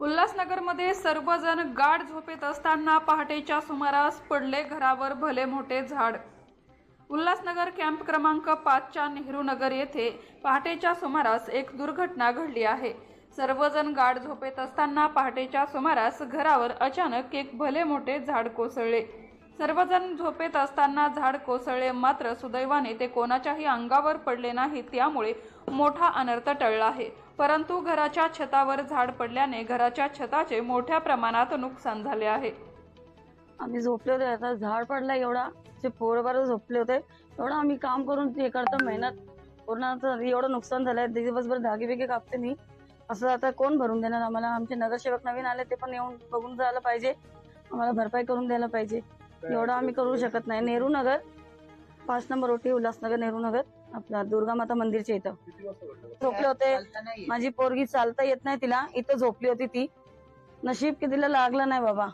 उल्हासनगरमध्ये सर्वजण गाढ झोपेत असताना पहाटेच्या सुमारास पडले घरावर भले मोठे झाड. उल्हासनगर कॅम्प क्रमांक पाचच्या नेहरू नगर येथे पहाटेच्या सुमारास एक दुर्घटना घडली आहे. सर्वजण गाढ झोपेत असताना पहाटेच्या सुमारास घरावर अचानक एक भले मोठे झाड कोसळले. सर्वजण झोपेत असताना झाड कोसळले मात्र सुदैवाने ते कोणाच्याही अंगावर पडले नाही त्यामुळे मोठा अनर्थ टळला आहे. परंतु घराच्या छतावर झाड पडल्याने घराच्या छताचे मोठ्या प्रमाणात नुकसान झाले आहे. आम्ही झोपले होते आता झाड पडला एवढा जे पोरबार झोपले होते एवढं आम्ही काम करून ते करतो मेहनत. पूर्ण एवढं नुकसान झालंय दिवसभर धागे बिगे कापते मी. असं आता कोण भरून देणार आम्हाला? आमचे नगरसेवक नवीन आले ते पण येऊन बघून जायला पाहिजे. आम्हाला भरपाई करून द्यायला पाहिजे. एवढं आम्ही करू शकत नाही. नेहरू नगर पाच नंबर ओटी उल्हासनगर नेहरू नगर आपला दुर्गा माता मंदिरच्या इथं. झोपले होते? माझी पोरगी चालता येत नाही तिला. इथं झोपली होती ती. नशीब की तिला लागलं नाही बाबा.